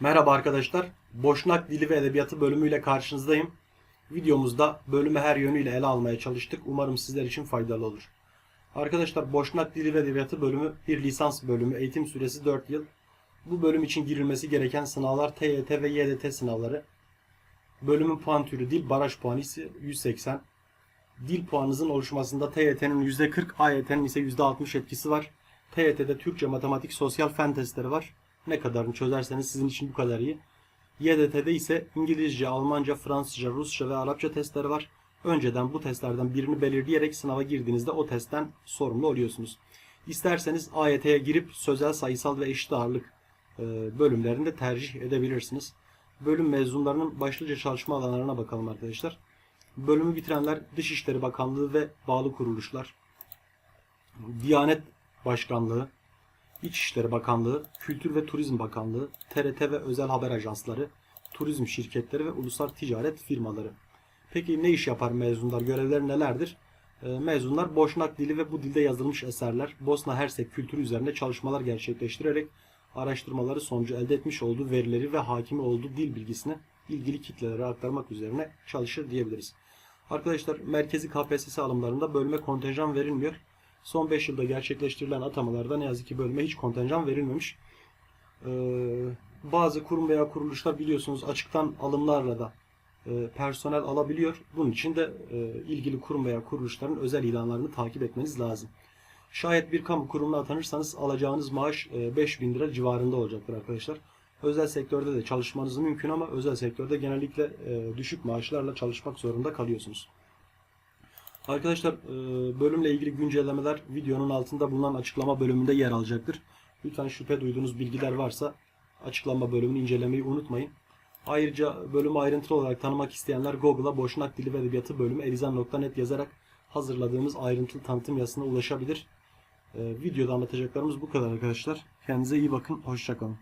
Merhaba arkadaşlar. Boşnak Dili ve Edebiyatı bölümüyle karşınızdayım. Videomuzda bölümü her yönüyle ele almaya çalıştık. Umarım sizler için faydalı olur. Arkadaşlar Boşnak Dili ve Edebiyatı bölümü bir lisans bölümü. Eğitim süresi 4 yıl. Bu bölüm için girilmesi gereken sınavlar TYT ve YDT sınavları. Bölümün puan türü dil, baraj puanı ise 180. Dil puanınızın oluşmasında TYT'nin %40, AYT'nin ise %60 etkisi var. TYT'de Türkçe, matematik, sosyal fen testleri var. Ne kadarını çözerseniz sizin için bu kadar iyi. YDT'de ise İngilizce, Almanca, Fransızca, Rusça ve Arapça testleri var. Önceden bu testlerden birini belirleyerek sınava girdiğinizde o testten sorumlu oluyorsunuz. İsterseniz AYT'ye girip sözel, sayısal ve eşit ağırlık e, bölümlerini de tercih edebilirsiniz. Bölüm mezunlarının başlıca çalışma alanlarına bakalım arkadaşlar. Bölümü bitirenler Dışişleri Bakanlığı ve bağlı kuruluşlar, Diyanet Başkanlığı, İçişleri Bakanlığı, Kültür ve Turizm Bakanlığı, TRT ve özel haber ajansları, turizm şirketleri ve ulusal ticaret firmaları. Peki ne iş yapar mezunlar? Görevleri nelerdir? Ee, Mezunlar Boşnak dili ve bu dilde yazılmış eserler, Bosna Hersek kültürü üzerinde çalışmalar gerçekleştirerek araştırmaları sonucu elde etmiş olduğu verileri ve hakimi olduğu dil bilgisini ilgili kitlelere aktarmak üzerine çalışır diyebiliriz. Arkadaşlar merkezi KPSS alımlarında bölüme kontenjan verilmiyor. Son 5 yılda gerçekleştirilen atamalarda ne yazık ki bölüme hiç kontenjan verilmemiş. Ee, bazı kurum veya kuruluşlar biliyorsunuz açıktan alımlarla da e, personel alabiliyor. Bunun için de e, ilgili kurum veya kuruluşların özel ilanlarını takip etmeniz lazım. Şayet bir kamu kurumuna atanırsanız alacağınız maaş e, 5000 lira civarında olacaktır arkadaşlar. Özel sektörde de çalışmanız mümkün ama özel sektörde genellikle e, düşük maaşlarla çalışmak zorunda kalıyorsunuz. Arkadaşlar e, bölümle ilgili güncellemeler videonun altında bulunan açıklama bölümünde yer alacaktır. Lütfen şüphe duyduğunuz bilgiler varsa açıklama bölümünü incelemeyi unutmayın. Ayrıca bölümü ayrıntılı olarak tanımak isteyenler Google'a Boşnak Dili ve Edebiyatı bölümü elizan.net yazarak hazırladığımız ayrıntılı tanıtım yazısına ulaşabilir. E, videoda anlatacaklarımız bu kadar arkadaşlar. Kendinize iyi bakın. Hoşçakalın.